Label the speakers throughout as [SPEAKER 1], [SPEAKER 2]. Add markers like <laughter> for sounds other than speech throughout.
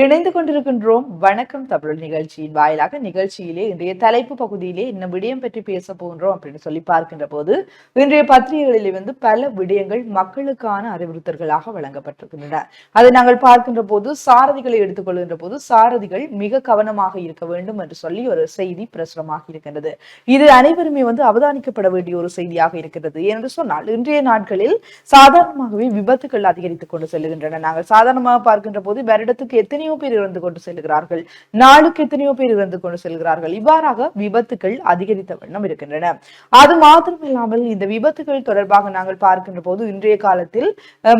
[SPEAKER 1] இணைந்து கொண்டிருக்கின்றோம். வணக்கம் தமிழ் நிகழ்ச்சியின் வாயிலாக நிகழ்ச்சியிலே இன்றைய தலைப்பு பகுதியிலே என்ன விடயம் பற்றி பேச போகின்றோம் அப்படின்னு சொல்லி பார்க்கின்ற போது இன்றைய பத்திரிகைகளில் வந்து பல விடயங்கள் மக்களுக்கான அறிவுறுத்தல்களாக வழங்கப்பட்டிருக்கின்றன. அதை நாங்கள் பார்க்கின்ற போது சாரதிகளை எடுத்துக்கொள்கின்ற போது சாரதிகள் மிக கவனமாக இருக்க வேண்டும் என்று சொல்லி ஒரு செய்தி பிரசுரமாக இருக்கின்றது. இது அனைவருமே வந்து அவதானிக்கப்பட வேண்டிய ஒரு செய்தியாக இருக்கின்றது. என்று சொன்னால் இன்றைய நாட்களில் சாதாரணமாகவே விபத்துகள் அதிகரித்துக் கொண்டு செல்கின்றன. நாங்கள் சாதாரணமாக பார்க்கின்ற போது வருடத்துக்கு எத்தனையோ பேர் இறந்து கொண்டு செல்கிறார்கள். நாளுக்கு எத்தனையோ பேர் இறந்து கொண்டு செல்கிறார்கள். இவ்வாறாக விபத்துகள் அதிகரித்த வண்ணம் இருக்கின்றன. அது மாத்திரமில்லாமல் இந்த விபத்துகள் தொடர்பாக நாங்கள் பார்க்கின்ற போது இன்றைய காலத்தில்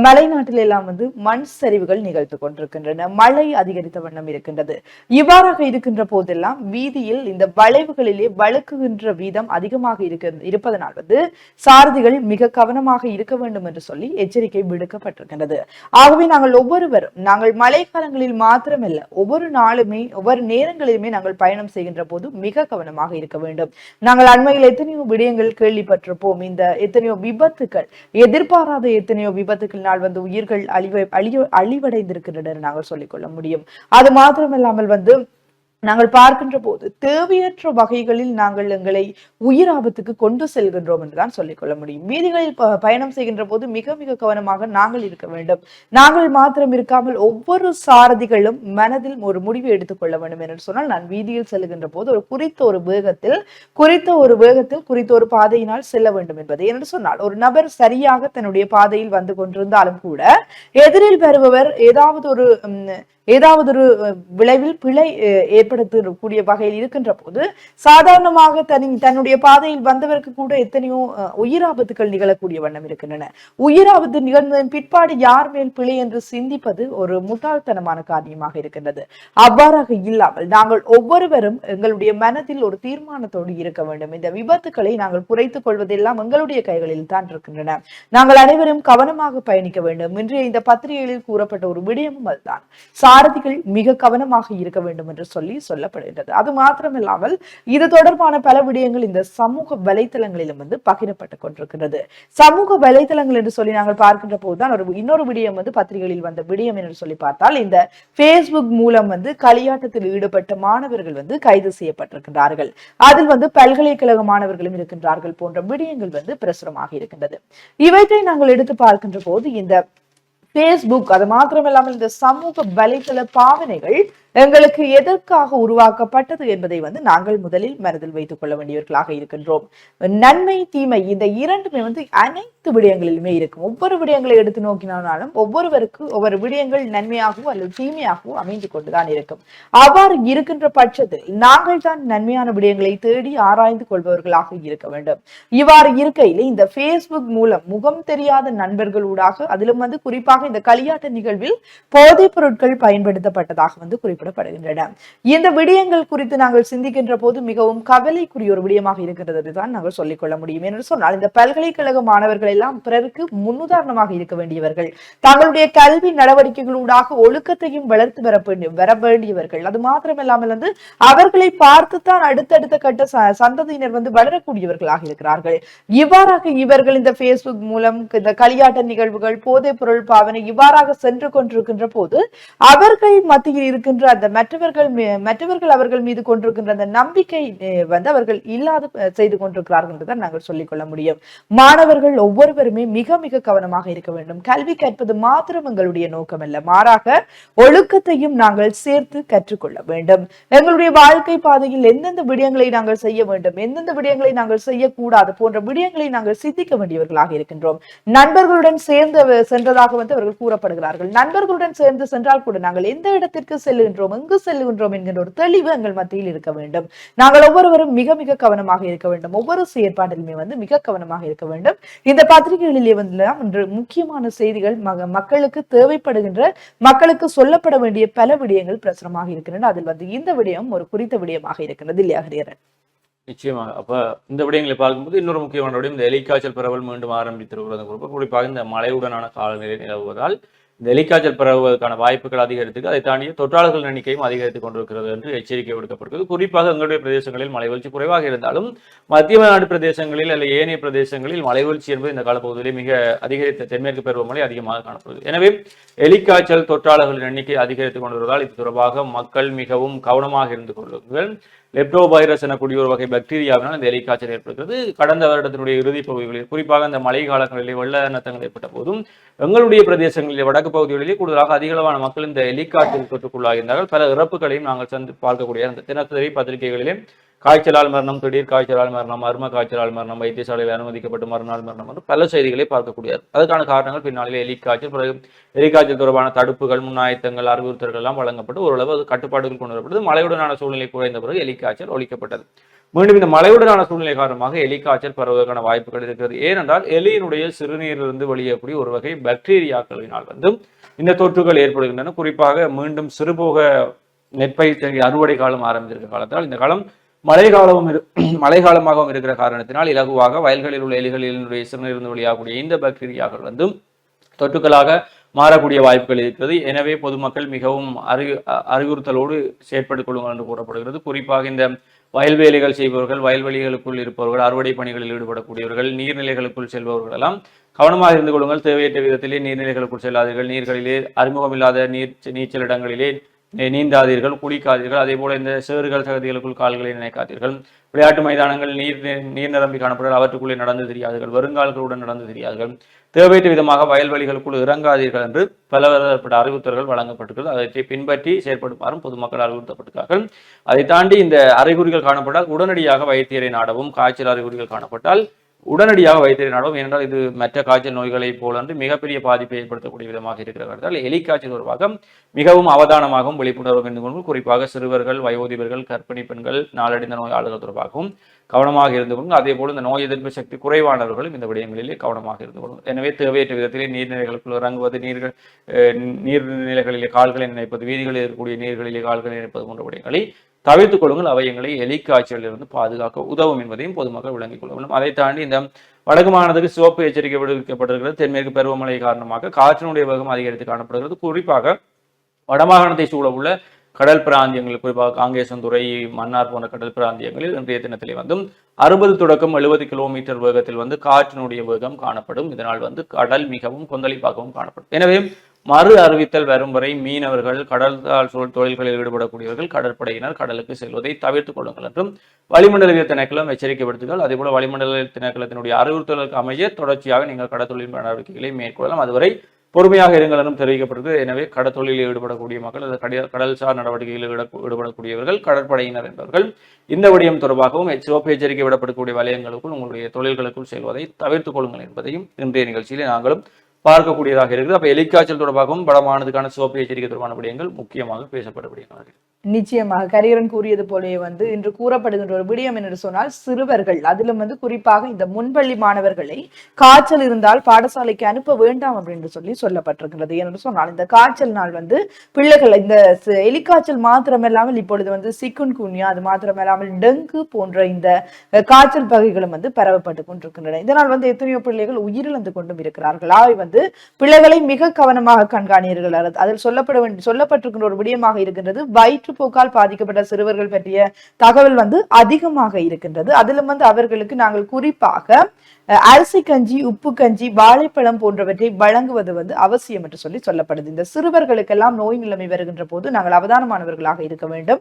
[SPEAKER 1] மலைநாட்டில் எல்லாம் வந்து மண் சரிவுகள் நிகழ்த்து கொண்டிருக்கின்றன. மழை அதிகரித்த வண்ணம் இருக்கின்றது. இவ்வாறாக இருக்கின்ற போதெல்லாம் வீதியில் இந்த வளைவுகளிலே வழுக்குகின்ற வீதம் அதிகமாக இருக்க இருப்பதனால் வந்து சாரதிகள் மிக கவனமாக இருக்க வேண்டும் என்று சொல்லி எச்சரிக்கை விடுக்கப்பட்டிருக்கின்றது. ஆகவே நாங்கள் ஒவ்வொருவரும் நாங்கள் மழை காலங்களில் மாத்திரமல்ல ஒவ்வொரு நாளுமே ஒவ்வொரு நேரங்களிலுமே நாங்கள் பயணம் செய்கின்ற போது மிக கவனமாக இருக்க வேண்டும். நாங்கள் அண்மையில் எத்தனையோ விடயங்கள் கேள்விப்பட்டிருப்போம். இந்த எத்தனையோ விபத்துக்கள் எதிர்பாராத எத்தனையோ விபத்துக்கள்னால் வந்து உயிர்கள் அழிவ அழிய அழிவடைந்திருக்கின்றன என்று நாங்கள் சொல்லிக்கொள்ள முடியும். அது மாத்திரமில்லாமல் வந்து நாங்கள் பார்க்கின்ற போது தேவையற்ற வகைகளில் நாங்கள் எங்களை உயிர் ஆபத்துக்கு கொண்டு செல்கின்றோம் என்றுதான் சொல்லிக்கொள்ள முடியும். வீதிகளில் ப- பயணம் செய்கின்ற போது மிக மிக கவனமாக நாங்கள் இருக்க வேண்டும். நாங்கள் மாத்திரம் இருக்காமல் ஒவ்வொரு சாரதிகளும் மனதில் ஒரு முடிவை எடுத்துக்கொள்ள வேண்டும் என்று சொன்னால் நான் வீதியில் செல்கின்ற போது ஒரு குறித்த ஒரு வேகத்தில் குறித்த ஒரு வேகத்தில் குறித்த ஒரு பாதையினால் செல்ல வேண்டும் என்பது என்று சொன்னால் ஒரு நபர் சரியாக தன்னுடைய பாதையில் வந்து கொண்டிருந்தாலும் கூட எதிரில் வருபவர் ஏதாவது ஒரு ஏதாவது ஒரு விளைவில் பிழை ஏற்படுத்தக்கூடிய வகையில் இருக்கின்ற போது சாதாரணமாக தனி தன்னுடைய பாதையில் வந்தவருக்கு கூட எத்தனையோ உயிராபத்துகள் நிகழக்கூடிய வண்ணம் இருக்கின்றன. உயிராபத்து நிகழ்ந்ததன் பிற்பாடு யார் மேல் பிழை என்று சிந்திப்பது ஒரு முட்டாள்தனமான காரியமாக இருக்கின்றது. அவ்வாறாக இல்லாமல் நாங்கள் ஒவ்வொருவரும் எங்களுடைய மனதில் ஒரு தீர்மானத்தோடு இருக்க வேண்டும். இந்த விபத்துக்களை நாங்கள் குறைத்துக் கொள்வதெல்லாம் எங்களுடைய கைகளில் தான் இருக்கின்றன. நாங்கள் அனைவரும் கவனமாக பயணிக்க வேண்டும். இன்றைய இந்த பத்திரிகைகளில் கூறப்பட்ட ஒரு விடயமும் அதுதான். சாரதிகள் மிக கவனமாக இருக்க வேண்டும் என்று சொல்லி சொல்லப்படுகின்றது. அது மாத்திரமில்லாமல் இது தொடர்பான பல விடயங்கள் இந்த சமூக வலைத்தளங்களிலும் வந்து பகிரப்பட்டு கொண்டிருக்கிறது சமூக வலைத்தளங்கள் என்று சொல்லி நாங்கள் பார்க்கின்ற போதுதான் ஒரு இன்னொரு விடயம் வந்து பத்திரிகைகளில் வந்த விடயம் என்று சொல்லி பார்த்தால் இந்த பேஸ்புக் மூலம் வந்து களியாட்டத்தில் ஈடுபட்ட மாணவர்கள் வந்து கைது செய்யப்பட்டிருக்கிறார்கள் அதில் வந்து பல்கலைக்கழக மாணவர்களும் இருக்கின்றார்கள் போன்ற விடயங்கள் வந்து பிரசுரமாக இருக்கின்றது. இவற்றை நாங்கள் எடுத்து பார்க்கின்ற போது இந்த பேஸ்புக் அது மாத்திரமில்லாமல் இந்த சமூக வலைதள பாவனைகள் எங்களுக்கு எதற்காக உருவாக்கப்பட்டது என்பதை வந்து நாங்கள் முதலில் மனதில் வைத்துக் கொள்ள வேண்டியவர்களாக இருக்கின்றோம். நன்மை தீமை இந்த இரண்டுமே வந்து அனைத்து விடயங்களிலுமே இருக்கும். ஒவ்வொரு விடயங்களை எடுத்து நோக்கினாலும் ஒவ்வொருவருக்கு ஒவ்வொரு விடயங்கள் நன்மையாகவோ அல்லது தீமையாகவோ அமைந்து கொண்டுதான் இருக்கும். அவ்வாறு இருக்கின்ற பட்சத்தில் நாங்கள் தான் நன்மையான விடயங்களை தேடி ஆராய்ந்து கொள்பவர்களாக இருக்க வேண்டும். இவ்வாறு இருக்கையில் இந்த பேஸ்புக் மூலம் முகம் தெரியாத நண்பர்களூடாக அதிலும் வந்து குறிப்பாக இந்த களியாட்ட நிகழ்வில் போதைப் பொருட்கள் பயன்படுத்தப்பட்டதாக வந்து குறிப்பிடப்படுகின்றன இந்த விடயங்கள் குறித்து நாங்கள் சிந்திக்கின்ற போது மிகவும் கவலைக்குரிய ஒரு விடயமாக இருக்கின்றது என்றுதான் நாங்கள் சொல்லிக்கொள்ள முடியும். என்று சொன்னால் இந்த பல்கலைக்கழக மாணவர்கள் எல்லாம் பிறருக்கு முன்னுதாரணமாக இருக்க வேண்டியவர்கள். தங்களுடைய கல்வி நடவடிக்கைகளூடாக ஒழுக்கத்தையும் வளர்த்து வர வர வேண்டியவர்கள். அது மாத்திரமில்லாமல் வந்து அவர்களை பார்த்துத்தான் அடுத்தடுத்த கட்ட சந்ததியினர் வந்து வளரக்கூடியவர்களாக இருக்கிறார்கள். இவ்வாறாக இவர்கள் இந்த பேஸ்புக் மூலம் இந்த களியாட்ட நிகழ்வுகள் போதைப் பொருள் பாவனை இவ்வாறாக சென்று கொண்டிருக்கின்ற போது அவர்கள் மத்தியில் இருக்கின்ற அந்த மற்றவர்கள் மற்றவர்கள் அவர்கள் மீது கொண்டிருக்கின்ற அந்த நம்பிக்கை வந்து அவர்கள் இல்லாத செய்து கொண்டிருக்கிறார்கள் நாங்கள் சொல்லிக்கொள்ள முடியும். மாணவர்கள் ஒவ்வொருவருமே மிக மிக கவனமாக இருக்க வேண்டும். கல்வி கற்பது மாத்திரம் எங்களுடைய நோக்கம் அல்ல. மாறாக ஒழுக்கத்தையும் நாங்கள் சேர்த்து கற்றுக்கொள்ள வேண்டும். எங்களுடைய வாழ்க்கை பாதையில் எந்தெந்த விடயங்களை நாங்கள் செய்ய வேண்டும் எந்தெந்த விடயங்களை நாங்கள் செய்யக்கூடாது போன்ற விடயங்களை நாங்கள் சிந்திக்க வேண்டியவர்களாக இருக்கின்றோம். நண்பர்களுடன் சேர்ந்து சென்றதாக வந்து அவர்கள் கூறப்படுகிறார்கள். நண்பர்களுடன் சேர்ந்து சென்றால் கூட நாங்கள் எந்த இடத்திற்கு செல்கின்றோம் எங்கு செல்கின்றோம் என்கின்ற ஒரு தெளிவு எங்கள் மத்தியில் இருக்க வேண்டும். நாங்கள் ஒவ்வொருவரும் மிக மிக கவனமாக இருக்க வேண்டும். ஒவ்வொரு செயற்பாட்டிலுமே வந்து மிக கவனமாக இருக்க வேண்டும். இந்த பத்திரிகைகளிலே வந்து இன்று முக்கியமான செய்திகள் மக- மக்களுக்கு தேவைப்படுகின்ற மக்களுக்கு சொல்லப்பட வேண்டிய பல விடயங்கள் பிரசுரமாக இருக்கின்றன. அதில் வந்து இந்த விடயம் ஒரு குறித்த விடயமாக இருக்கின்றது. இல்லையா ஹரியரன்
[SPEAKER 2] நிச்சயமாக. அப்ப இந்த விடயங்களை பார்க்கும்போது இன்னொரு முக்கியமான விடயம் இந்த எலிக்காய்ச்சல் பரவல் மீண்டும் ஆரம்பித்திருக்கிறது. குறிப்பாக இந்த மழையுடனான காலநிலை நிலவுவதால் இந்த எலிக்காய்ச்சல் பரவுவதற்கான வாய்ப்புகள் அதிகரித்து அதை தாண்டி தொற்றாளர்கள் எண்ணிக்கையும் அதிகரித்துக் கொண்டிருக்கிறது என்று எச்சரிக்கை விடுக்கப்படுகிறது குறிப்பாக எங்களுடைய பிரதேசங்களில் மலைவீழ்ச்சி குறைவாக இருந்தாலும் மத்திய நாடு பிரதேசங்களில் அல்ல ஏனைய பிரதேசங்களில் மலைவீழ்ச்சி என்பது இந்த காலப்பகுதியிலே மிக அதிகரித்த தென்மேற்கு பருவமழை அதிகமாக காணப்படுகிறது. எனவே எலிக்காய்ச்சல் தொற்றாளர்களின் எண்ணிக்கை அதிகரித்துக் கொண்டிருந்தால் இது தொடர்பாக மக்கள் மிகவும் கவனமாக இருந்து கொள்ளுங்கள். லெப்டோ வைரஸ் எனக்கூடிய ஒரு வகை பாக்டீரியாவினால் இந்த எலிக்காய்ச்சல் ஏற்படுகிறது. கடந்த வருடத்தினுடைய இறுதி பகுதிகளில் குறிப்பாக இந்த மழை காலங்களிலே வெள்ள நத்தங்கள் ஏற்பட்ட போதும் எங்களுடைய பிரதேசங்களிலே வடக்கு பகுதிகளிலே கூடுதலாக அதிகளவான மக்கள் இந்த எலிக்காய்ச்சல் தொற்றுக்குள்ளாகியிருந்தார்கள். பல இறப்புகளையும் நாங்கள் சந்தி பார்க்கக்கூடிய அந்த தினசரி பத்திரிகைகளிலே காய்ச்சலால் மரணம் திடீர் காய்ச்சலால் மரணம் மர்ம காய்ச்சலால் மரணம் வைத்தியசாலையில் அனுமதிக்கப்பட்டு மறுநாள் மரணம் என்று பல செய்திகளை பார்க்கக்கூடியது. அதுக்கான காரணங்கள் பின்னாளில் எலிக்காய்ச்சல் பிறகு எலிக்காய்ச்சல் தொடர்பான தடுப்புகள் முன்னாயத்தங்கள் அறிவுறுத்தல்கள் எல்லாம் வழங்கப்பட்டு ஓரளவு அது கட்டுப்பாடுகள் கொண்டு வரப்பட்டது மழையுடனான சூழ்நிலை குறைந்த பிறகு எலிக்காய்ச்சல் ஒழிக்கப்பட்டது. மீண்டும் இந்த மழையுடனான சூழ்நிலை காரணமாக எலிக்காய்ச்சல் பரவுவதற்கான வாய்ப்புகள் இருக்கிறது. ஏனென்றால் எலியினுடைய சிறுநீரிலிருந்து வெளியேறக்கூடிய ஒரு வகை பாக்டீரியாக்களினால் வந்து இந்த தொற்றுகள் ஏற்படுகின்றன. குறிப்பாக மீண்டும் சிறுபோக நெற்பயிர் அறுவடை காலம் ஆரம்பித்திருக்க காலத்தால் இந்த காலம் மழை காலமும் இரு <clears throat> மழை காலமாகவும் இருக்கிற காரணத்தினால் இலகுவாக வயல்களில் உள்ள எலிகளினுடைய சிறுநீரிலிருந்து வெளியாகக்கூடிய இந்த பாக்டீரியாக்கள் வந்து தொற்றுக்களாக மாறக்கூடிய வாய்ப்புகள் இருக்கிறது. எனவே பொதுமக்கள் மிகவும் அறி அறிவுறுத்தலோடு செயற்பட்டுக் கொள்ளுங்கள் என்று கூறப்படுகிறது. குறிப்பாக இந்த வயல்வேலிகள் செய்பவர்கள் வயல்வெளிகளுக்குள் இருப்பவர்கள் அறுவடை பணிகளில் ஈடுபடக்கூடியவர்கள் நீர்நிலைகளுக்குள் செல்பவர்கள் எல்லாம் கவனமாக இருந்து கொள்ளுங்கள். தேவையற்ற விதத்திலே நீர்நிலைகளுக்குள் செல்லாதீர்கள். நீர்களிலே அறிமுகமில்லாத நீர் நீச்சல் இடங்களிலே நீந்தாதீர்கள் குளிக்காதீர்கள். அதே போல இந்த சேறுகள் சகதிகளுக்குள் கால்களை நினைக்காதீர்கள். விளையாட்டு மைதானங்கள் நீர் நீர் நிரம்பி காணப்படுகள் அவற்றுக்குள்ளே நடந்து தெரியாதீர்கள். வருங்கால்களுடன் நடந்து தெரியாதீர்கள். தேவையற்ற விதமாக வயல்வெளிகளுக்குள் இறங்காதீர்கள் என்று பல விதப்பட்ட அறிவுறுத்தல்கள் வழங்கப்பட்டிருக்கிறது. அதை பின்பற்றி செயற்படுமாறும் பொதுமக்கள் அறிவுறுத்தப்பட்டிருக்கார்கள் அதை தாண்டி இந்த அறிகுறிகள் காணப்பட்டால் உடனடியாக வைத்தியரை நாடவும் காய்ச்சல் அறிகுறிகள் காணப்பட்டால் உடனடியாக வைத்தியரை நாடவும் ஏனென்றால் இது மற்ற காய்ச்சல் நோய்களைப் போலன்று மிகப்பெரிய பாதிப்பை ஏற்படுத்தக்கூடிய விதமாக இருக்கிறார்கள் காரணத்தால் எலிக்காய்ச்சல் தொடர்பாக மிகவும் அவதானமாகவும் விழிப்புணர்வு இருந்து கொண்டு குறிப்பாக சிறுவர்கள் வயோதிபர்கள் கர்ப்பிணி பெண்கள் நாளடைந்த நோயாளர்கள் தொடர்பாகவும் கவனமாக இருந்து கொண்டு அதே போல இந்த நோய் எதிர்ப்பு சக்தி குறைவானவர்களும் இந்த விடயங்களிலே கவனமாக இருந்து கொள்ளும் எனவே தேவையற்ற விதத்திலே நீர்நிலைகளுக்குள் இறங்குவது நீர்கள் நீர்நிலைகளிலே கால்களை நினைப்பது வீதிகளில் இருக்கக்கூடிய நீர்களிலே கால்களை நினைப்பது போன்ற விடயங்களை தவிர்த்துக் கொள்ளுங்கள். அவை எங்களை எலிக்காய்ச்சலிலிருந்து பாதுகாக்க உதவும் என்பதையும் பொதுமக்கள் விளங்கிக் கொள்ள வேண்டும். அதை தாண்டி இந்த வடக்கு மாநிலத்துக்கு சிவப்பு எச்சரிக்கை விடுவிக்கப்பட்டிருக்கிறது. தென்மேற்கு பருவமழை காரணமாக காற்றினுடைய வேகம் அதிகரித்து காணப்படுகிறது. குறிப்பாக வடமாகாணத்தை சூழ உள்ள கடல் பிராந்தியங்கள் குறிப்பாக காங்கேசந்துறை மன்னார் போன்ற கடல் பிராந்தியங்களில் இன்றைய தினத்திலே வந்து அறுபது தொடக்கம் எழுபது கிலோமீட்டர் வேகத்தில் வந்து காற்றினுடைய வேகம் காணப்படும். இதனால் வந்து கடல் மிகவும் கொந்தளிப்பாகவும் காணப்படும். எனவே மறு அறிவித்தல் வரும் வரை மீனவர்கள் கடல் சூழ் தொழில்களில் ஈடுபடக்கூடியவர்கள் கடற்படையினர் கடலுக்கு செல்வதை தவிர்த்துக் கொள்ளுங்கள் என்றும் வளிமண்டலவியல் திணைக்களம் எச்சரிக்கை விடுத்துகள் அதேபோல வளிமண்டல திணைக்களத்தினுடைய அறிவுறுத்தலுக்கு அமைய தொடர்ச்சியாக நீங்கள் கடத்தொழில் நடவடிக்கைகளை மேற்கொள்ளலாம். அதுவரை பொறுமையாக இருங்கள் என்றும் தெரிவிக்கப்பட்டிருக்கு எனவே கடத்தொழிலில் ஈடுபடக்கூடிய மக்கள் அல்லது கடல் கடல்சார் நடவடிக்கைகளில் ஈடுபடக்கூடியவர்கள் கடற்படையினர் என்பவர்கள் இந்த விடயம் தொடர்பாகவும் சிவப்பு எச்சரிக்கை விடப்படக்கூடிய வலயங்களுக்குள் உங்களுடைய தொழில்களுக்குள் செல்வதை தவிர்த்துக் கொள்ளுங்கள் என்பதையும் இன்றைய நிகழ்ச்சியில் நாங்களும் பார்க்கக்கூடியதாக இருக்குது. அப்போ எலிக்காய்ச்சல் தொடர்பாகவும் படமானதுக்கான சோப்பு எச்சரிக்கை தொடர்பான விடயங்கள் முக்கியமாக பேசப்பட விடயங்களாக
[SPEAKER 1] நிச்சயமாக கரியரன் கூறியது போலவே வந்து இன்று கூறப்படுகின்ற ஒரு விடயம் என்று சொன்னால் சிறுவர்கள். அதிலும் வந்து குறிப்பாக இந்த முன்பள்ளி மாணவர்களை காய்ச்சல் இருந்தால் பாடசாலைக்கு அனுப்ப வேண்டாம் அப்படின்னு சொல்லி சொல்லப்பட்டிருக்கிறது என்று சொன்னால் இந்த காய்ச்சல் நாள் வந்து பிள்ளைகள் இந்த எலிக்காய்ச்சல் மாத்திரமில்லாமல் இப்பொழுது வந்து சிக்குன் குன்யா அது மாத்திரமில்லாமல் டெங்கு போன்ற இந்த காய்ச்சல் வகைகளும் வந்து பரவப்பட்டு கொண்டிருக்கின்றன. இதனால் வந்து எத்தனையோ பிள்ளைகள் உயிரிழந்து கொண்டும் இருக்கிறார்கள். ஆகவே வந்து பிள்ளைகளை மிக கவனமாக கண்காணியர்கள். அதில் சொல்லப்பட வேண்டிய சொல்லப்பட்டிருக்கின்ற ஒரு விடயமாக இருக்கின்றது வயிற்றுப்போக்கால் பாதிக்கப்பட்ட சிறுவர்கள் பற்றிய தகவல் வந்து அதிகமாக இருக்கின்றது. அதிலும் வந்து அவர்களுக்கு நாங்கள் குறிப்பாக அரிசி கஞ்சி உப்பு கஞ்சி வாழைப்பழம் போன்றவற்றை வழங்குவது வந்து அவசியம் என்று சொல்லி சொல்லப்படுது. இந்த சிறுவர்களுக்கெல்லாம் நோய் நிலைமை வருகின்ற போது நாங்கள் அவதானமானவர்களாக இருக்க வேண்டும்.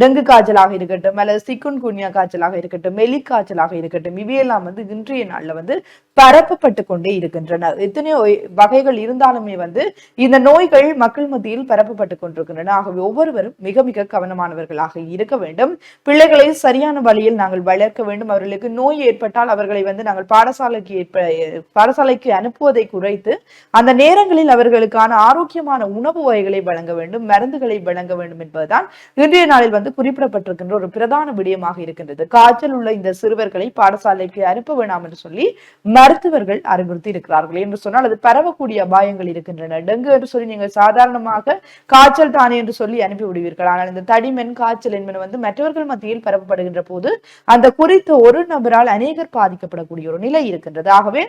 [SPEAKER 1] டெங்கு காய்ச்சலாக இருக்கட்டும் அல்லது சிக்குன் குன்யா காய்ச்சலாக இருக்கட்டும் மெலி காய்ச்சலாக இருக்கட்டும் இவையெல்லாம் வந்து இன்றைய நாளில் வந்து பரப்பப்பட்டு கொண்டே இருக்கின்றன. எத்தனையோ வகைகள் இருந்தாலுமே வந்து இந்த நோய்கள் மக்கள் மத்தியில் பரப்பப்பட்டு கொண்டிருக்கின்றன. ஆகவே ஒவ்வொருவரும் மிக மிக கவனமானவர்களாக இருக்க வேண்டும். பிள்ளைகளை சரியான வழியில் நாங்கள் வளர்க்க வேண்டும். அவர்களுக்கு நோய் ஏற்பட்டால் அவர்களை வந்து நாங்கள் பாடசாலைக்கு ஏற்ப பாடசாலைக்கு அனுப்புவதை குறைத்து அந்த நேரங்களில் அவர்களுக்கான ஆரோக்கியமான உணவு வகைகளை வழங்க வேண்டும். மருந்துகளை வழங்க வேண்டும் என்பதுதான் இன்றைய நாளில் வந்து குறிப்பிடப்பட்டிருக்கின்ற ஒரு பிரதான விடயமாக இருக்கின்றது. காய்ச்சல் உள்ள இந்த சிறுவர்களை பாடசாலைக்கு அனுப்ப வேண்டாம் என்று சொல்லி மருத்துவர்கள் அறிவுறுத்தி இருக்கிறார்கள் என்று சொன்னால் அது பரவக்கூடிய அபாயங்கள் இருக்கின்றன. டெங்கு என்று சொல்லி நீங்கள் சாதாரணமாக காய்ச்சல் தானே என்று சொல்லி அனுப்பி விடுவீர்கள். ஆனால் இந்த தடிமென் காய்ச்சல் என்பது வந்து மற்றவர்கள் மத்தியில் பரப்பப்படுகின்ற போது அந்த குறித்த ஒரு நபரால் அநேகர் பாதிக்கப்படக்கூடிய ஒரு நிலை இருக்கின்றது. ஆகவே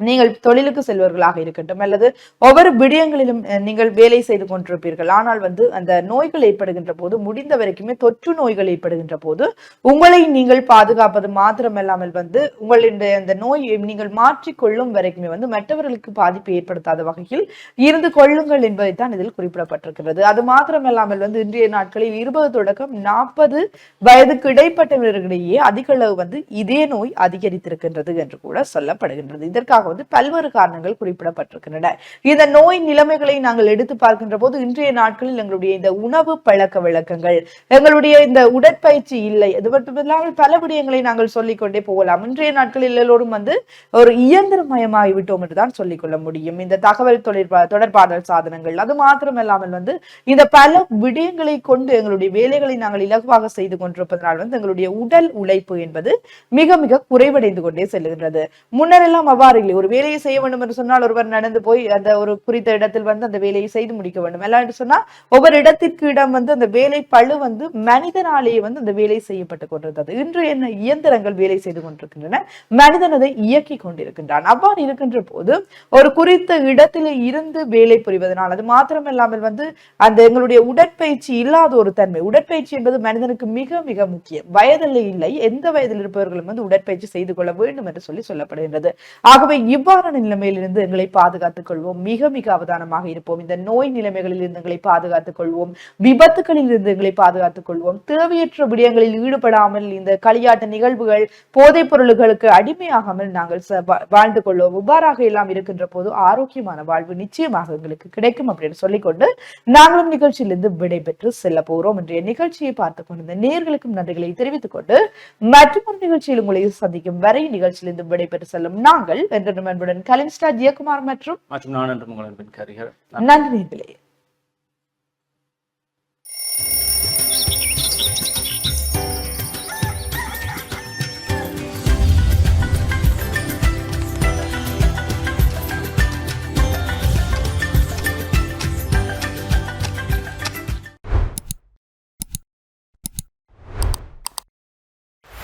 [SPEAKER 1] நீங்கள் தொழிலுக்கு செல்வர்களாக இருக்கட்டும் அல்லது ஒவ்வொரு விடயங்களிலும் நீங்கள் வேலை செய்து கொண்டிருப்பீர்கள். ஆனால் வந்து அந்த நோய்கள் ஏற்படுகின்ற போது முடிந்த வரைக்குமே தொற்று நோய்கள் ஏற்படுகின்ற போது உங்களை நீங்கள் பாதுகாப்பது மாத்திரமல்லாமல் வந்து உங்களுடைய அந்த நோய் நீங்கள் மாற்றிக்கொள்ளும் வரைக்குமே வந்து மற்றவர்களுக்கு பாதிப்பு ஏற்படுத்தாத வகையில் இருந்து கொள்ளுங்கள் என்பதைத்தான் இதில் குறிப்பிடப்பட்டிருக்கிறது. அது மாத்திரமல்லாமல் வந்து இன்றைய நாட்களில் இருபது தொடக்கம் நாற்பது வயதுக்கு இடைப்பட்டவர்களிடையே அதிக அளவு வந்து இதே நோய் அதிகரித்திருக்கின்றது என்று கூட சொல்லப்படுகின்றது. இதற்காக இதற்காக வந்து பல்வேறு காரணங்கள் குறிப்பிடப்பட்டிருக்கின்றன. இந்த நோய் நிலைமைகளை நாங்கள் எடுத்து பார்க்கின்ற போது இன்றைய நாட்களில் எங்களுடைய இந்த உணவு பழக்க வழக்கங்கள் எங்களுடைய இந்த உடற்பயிற்சி இல்லை அது மட்டும் இல்லாமல் பல விடயங்களை நாங்கள் சொல்லிக்கொண்டே போகலாம். இன்றைய நாட்களில் எல்லோரும் வந்து ஒரு இயந்திரமயமாகி விட்டோம் என்றுதான் சொல்லிக்கொள்ள முடியும். இந்த தகவல் தொடர்பா தொடர்பாடல் சாதனங்கள் அது மாத்திரமல்லாமல் வந்து இந்த பல விடயங்களை கொண்டு எங்களுடைய வேலைகளை நாங்கள் இலகுவாக செய்து கொண்டிருப்பதனால் வந்து எங்களுடைய உடல் உழைப்பு என்பது மிக மிக குறைவடைந்து கொண்டே செல்கின்றது முன்னரெல்லாம் அவ்வாறு இல்லை. ஒரு வேலையை செய்ய வேண்டும் என்று சொன்னால் ஒருவர் நடந்து போய் அந்த ஒரு குறித்த இடத்தில் வந்து அந்த வேலையை செய்து முடிக்க வேண்டும். எல்லாம் என்று சொன்னா ஒவ்வொரு இடத்திற்கு இடம் வந்து அந்த வேலை பழு வந்து மனிதனாலேயே வந்து அந்த வேலை செய்யப்பட்டு கொண்டிருந்தது. இன்று என்ன இயந்திரங்கள் வேலை செய்து கொண்டிருக்கின்றன. மனிதன் அதை இயக்கி கொண்டிருக்கின்றான். அவ்வாறு இருக்கின்ற போது ஒரு குறித்த இடத்திலே இருந்து வேலை புரிவதனால் அது மாத்திரமில்லாமல் வந்து அந்த எங்களுடைய உடற்பயிற்சி இல்லாத ஒரு தன்மை. உடற்பயிற்சி என்பது மனிதனுக்கு மிக மிக முக்கியம். வயதில் இல்லை. எந்த வயதில் இருப்பவர்களும் வந்து உடற்பயிற்சி செய்து கொள்ள வேண்டும் என்று சொல்லி சொல்லப்படுகின்றது. ஆகவே இவ்வாறான நிலைமையிலிருந்து எங்களை பாதுகாத்துக் கொள்வோம். மிக மிக அவதானமாக இருப்போம். இந்த நோய் நிலைமைகளில் இருந்து எங்களை பாதுகாத்துக் கொள்வோம். விபத்துகளில் இருந்து எங்களை பாதுகாத்துக் கொள்வோம். தேவையற்ற விடயங்களில் ஈடுபடாமல் இந்த களியாட்ட நிகழ்வுகள் போதைப் பொருள்களுக்கு அடிமையாகாமல் நாங்கள் வாழ்ந்து கொள்வோம். இவ்வாறாக எல்லாம் இருக்கின்ற போது ஆரோக்கியமான வாழ்வு நிச்சயமாக எங்களுக்கு கிடைக்கும் அப்படின்னு சொல்லிக்கொண்டு நாங்களும் நிகழ்ச்சியிலிருந்து விடைபெற்று செல்ல போகிறோம் இன்றைய நிகழ்ச்சியை பார்த்துக் கொண்டிருந்த நேர்களுக்கும் நன்றிகளை தெரிவித்துக் கொண்டு மற்றொரு நிகழ்ச்சியில் உங்களை சந்திக்கும் வரை நிகழ்ச்சியிலிருந்து விடைபெற்று செல்லும் நாங்கள் என்ற அன்புடன். கலின்ஸ்டா ஜெயக்குமார் மற்றும்
[SPEAKER 2] மற்றும் நான் என்று உங்கள் அன்பின் கரிகர்.
[SPEAKER 1] நன்றி.